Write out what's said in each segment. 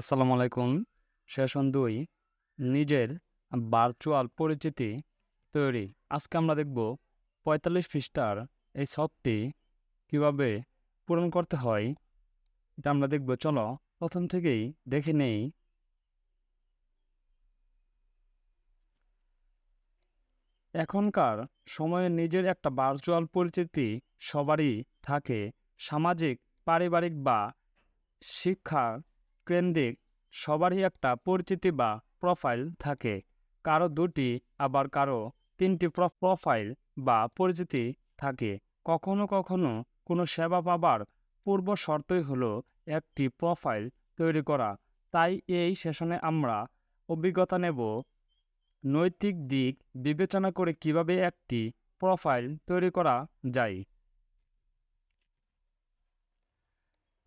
আসসালামু আলাইকুম। সেশন দুই, নিজের ভার্চুয়াল পরিচিতি তৈরি। আজকে আমরা দেখব পঁয়তাল্লিশ পৃষ্ঠার এই সবটি কীভাবে পূরণ করতে হয়। এটা আমরা দেখব। চলো, প্রথম থেকেই দেখে নেই। এখনকার সময়ে নিজের একটা ভার্চুয়াল পরিচিতি সবারই থাকে। সামাজিক, পারিবারিক বা শিক্ষা কেন্দ্রিক সবারই একটা পরিচিতি বা প্রোফাইল থাকে। কারও দুটি, আবার কারও তিনটি প্র- প্রোফাইল বা পরিচিতি থাকে। কখনো কখনো কোনো সেবা পাবার পূর্ব শর্তই হলো একটি প্রোফাইল তৈরি করা। তাই এই সেশনে আমরা অভিজ্ঞতা নেব নৈতিক দিক বিবেচনা করে কীভাবে একটি প্রোফাইল তৈরি করা যায়।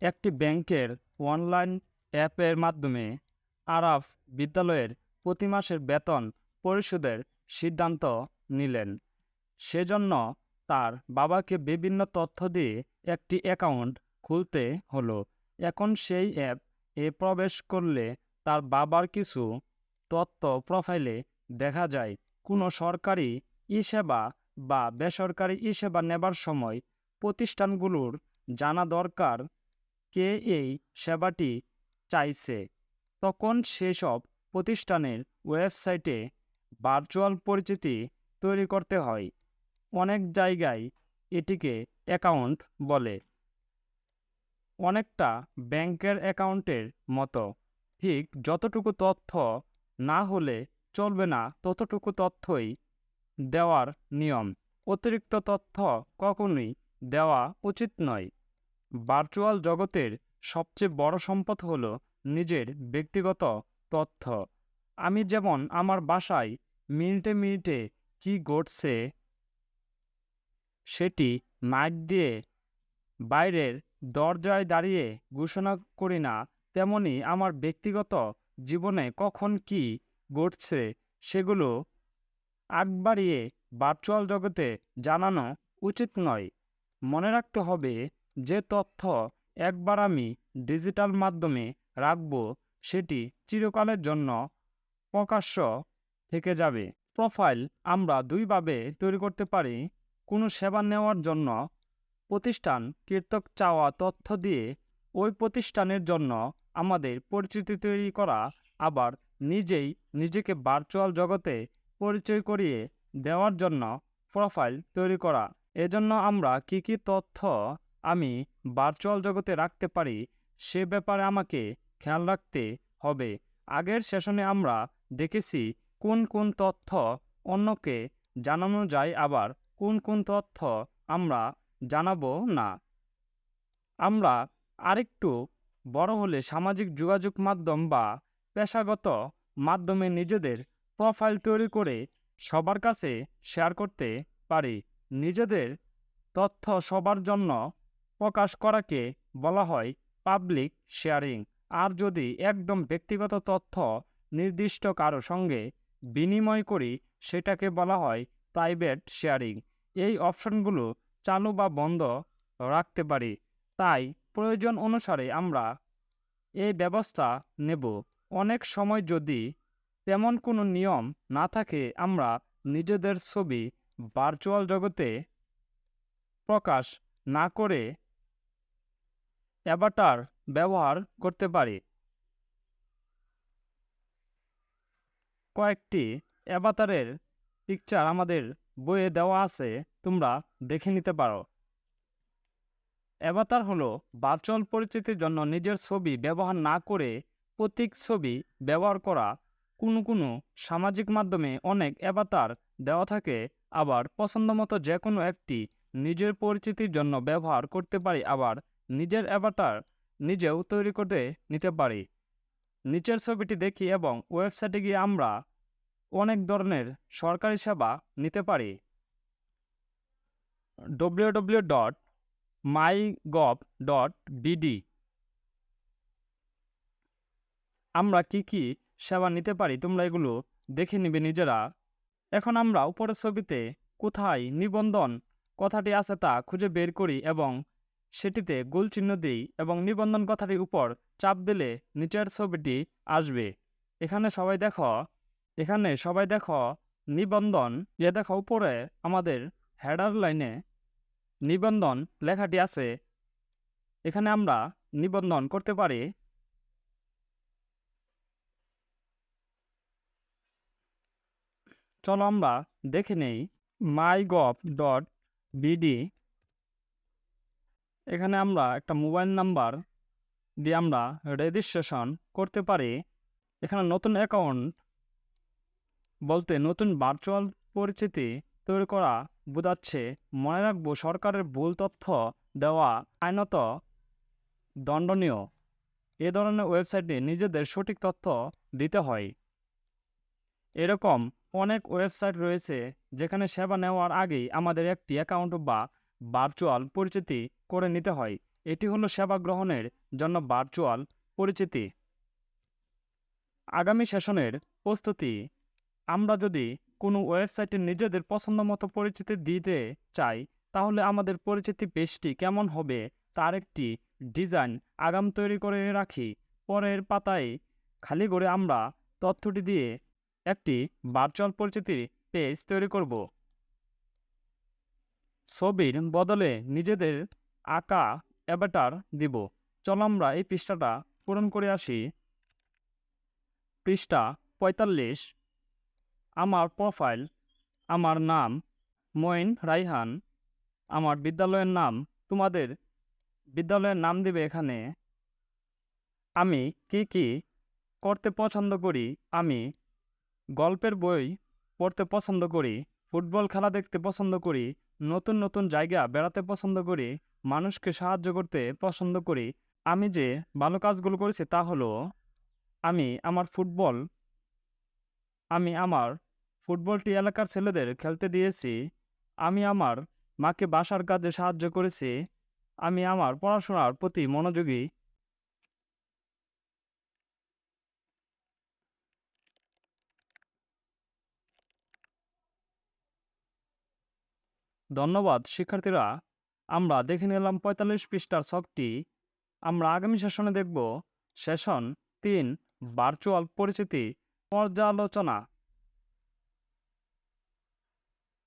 একটি ব্যাংকের অনলাইন অ্যাপের মাধ্যমে আরাফ বিদ্যালয়ের প্রতি মাসের বেতন পরিশোধের সিদ্ধান্ত নিলেন। সেজন্য তার বাবাকে বিভিন্ন তথ্য দিয়ে একটি অ্যাকাউন্ট খুলতে হলো। এখন সেই অ্যাপ এ প্রবেশ করলে তার বাবার কিছু তথ্য প্রোফাইলে দেখা যায়। কোনো সরকারি ই সেবা বা বেসরকারি ই সেবা নেবার সময় প্রতিষ্ঠানগুলোর জানা দরকার কে এই সেবাটি চাইছে, তখন সেসব প্রতিষ্ঠানের ওয়েবসাইটে ভার্চুয়াল পরিচিতি তৈরি করতে হয়। অনেক জায়গায় এটিকে অ্যাকাউন্ট বলে। অনেকটা ব্যাংকের অ্যাকাউন্টের মতো। ঠিক যতটুকু তথ্য না হলে চলবে না ততটুকু তথ্যই দেওয়ার নিয়ম। অতিরিক্ত তথ্য কখনোই দেওয়া উচিত নয়। ভার্চুয়াল জগতের সবচেয়ে বড় সম্পদ হলো নিজের ব্যক্তিগত তথ্য। আমি যেমন আমার বাসায় মিনিটে মিনিটে কি ঘটছে, সেটি মাইক দিয়ে বাইরের দরজায় দাঁড়িয়ে ঘোষণা করি না, তেমনি আমার ব্যক্তিগত জীবনে কখন কি ঘটছে সেগুলো আগ বাড়িয়ে ভার্চুয়াল জগতে জানানো উচিত নয়। মনে রাখতে হবে যে তথ্য একবার আমি ডিজিটাল মাধ্যমে রাখব, সেটি চিরকালের জন্য প্রকাশ্য থেকে যাবে। প্রোফাইল আমরা দুইভাবে তৈরি করতে পারি। কোনো সেবা নেওয়ার জন্য প্রতিষ্ঠান কীর্তক চাওয়া তথ্য দিয়ে, ওই প্রতিষ্ঠানের জন্য আমাদের পরিচিতি তৈরি করা, আবার নিজেই নিজেকে ভার্চুয়াল জগতে পরিচয় করিয়ে দেওয়ার জন্য প্রোফাইল তৈরি করা। এজন্য আমরা কি কি তথ্য আমি ভার্চুয়াল জগতে রাখতে পারি, সে ব্যাপারে আমাকে খেয়াল রাখতে হবে। আগের সেশনে আমরা দেখেছি কোন কোন তথ্য অন্যকে জানানো যায়, আবার কোন কোন তথ্য আমরা জানাব না। আমরা আরেকটু বড় হলে সামাজিক যোগাযোগ মাধ্যম বা পেশাগত মাধ্যমে নিজেদের প্রোফাইল তৈরি করে সবার কাছে শেয়ার করতে পারি। নিজেদের তথ্য সবার জন্য প্রকাশ করাকে বলা হয় পাবলিক শেয়ারিং আর যদি একদম ব্যক্তিগত তথ্য নির্দিষ্ট কারও সঙ্গে বিনিময় করি, সেটাকে বলা হয় প্রাইভেট শেয়ারিং এই অপশনগুলো চালু বা বন্ধ রাখতে পারি। তাই প্রয়োজন অনুসারে আমরা এই ব্যবস্থা নেব। অনেক সময় যদি তেমন কোনো নিয়ম না থাকে, আমরা নিজেদের ছবি ভার্চুয়াল জগতে প্রকাশ না করে অ্যাভাটার ব্যবহার করতে পারি। কয়েকটি অ্যাভাটারের পিকচার আমাদের বইয়ে দেওয়া আছে, তোমরা দেখে নিতে পারো। অ্যাভাটার হলো ভার্চুয়াল পরিচিতির জন্য নিজের ছবি ব্যবহার না করে প্রতীক ছবি ব্যবহার করা। কোনো কোনো সামাজিক মাধ্যমে অনেক অ্যাভাটার দেওয়া থাকে, আবার পছন্দমতো যে কোনো একটি নিজের পরিচিতির জন্য ব্যবহার করতে পারি আবার নিজের অ্যাভাটার নিজেও তৈরি করতে নিতে পারি। নিচের ছবিটি দেখি এবং ওয়েবসাইটে গিয়ে আমরা অনেক ধরনের সরকারি সেবা নিতে পারি। W W dot my gov dot BD আমরা কি কি সেবা নিতে পারি তোমরা এগুলো দেখে নিবে নিজেরা। এখন আমরা উপরের ছবিতে কোথায় নিবন্ধন কথাটি আছে তা খুঁজে বের করি এবং সেটিতে গোল চিহ্ন দিই এবং নিবন্ধন কথাটির উপর চাপ দিলে নিচের ছবিটি আসবে। এখানে সবাই দেখো, এখানে সবাই দেখো, নিবন্ধন, এ দেখো উপরে আমাদের হেডার লাইনে নিবন্ধন লেখাটি আছে। এখানে আমরা নিবন্ধন করতে পারি। চলো আমরা দেখে নেই। মাই গভ ডট বিডি এখানে আমরা একটা মোবাইল নাম্বার দিয়ে আমরা রেজিস্ট্রেশন করতে পারি। এখানে নতুন অ্যাকাউন্ট বলতে নতুন ভার্চুয়াল পরিচিতি তৈরি করা বোঝাচ্ছে। মনে রাখব সরকারের ভুল তথ্য দেওয়া আইনত দণ্ডনীয়। এ ধরনের ওয়েবসাইটে নিজেদের সঠিক তথ্য দিতে হয়। এরকম অনেক ওয়েবসাইট রয়েছে যেখানে সেবা নেওয়ার আগেই আমাদের একটি অ্যাকাউন্ট বা ভার্চুয়াল পরিচিতি করে নিতে হয়। এটি হলো সেবা গ্রহণের জন্য ভার্চুয়াল পরিচিতি। আগামী সেশনের প্রস্তুতি। আমরা যদি কোনো ওয়েবসাইটে নিজেদের পছন্দ মতো পরিচিতি দিতে চাই, তাহলে আমাদের পরিচিতি পেজটি কেমন হবে তার একটি ডিজাইন আগাম তৈরি করে রাখি। পরের পাতায় খালি করে আমরা তথ্যটি দিয়ে একটি ভার্চুয়াল পরিচিতির পেজ তৈরি করব। ছবির বদলে নিজেদের আঁকা অ্যাভাটার দিব। চল আমরা এই পৃষ্ঠাটা পূরণ করে আসি। পৃষ্ঠা পঁয়তাল্লিশ। আমার প্রোফাইল আমার নাম, মঈন রাইহান আমার বিদ্যালয়ের নাম, তোমাদের বিদ্যালয়ের নাম দিবে এখানে। আমি কি কি করতে পছন্দ করি? আমি গল্পের বই পড়তে পছন্দ করি, ফুটবল খেলা দেখতে পছন্দ করি নতুন নতুন জায়গা বেড়াতে পছন্দ করি, মানুষকে সাহায্য করতে পছন্দ করি। আমি যে ভালো কাজগুলো করেছি তা হলো, আমি আমার ফুটবল, আমি আমার ফুটবলটি এলাকার ছেলেদের খেলতে দিয়েছি, আমি আমার মাকে বাসার কাজে সাহায্য করেছি, আমি আমার পড়াশোনার প্রতি মনোযোগী ধন্যবাদ, শিক্ষার্থীরা। আমরা দেখে নিলাম পঁয়তাল্লিশ পৃষ্ঠার ছকটি। আমরা আগামী সেশনে দেখব। সেশন তিন, ভার্চুয়াল পরিচিতি, পর্যালোচনা।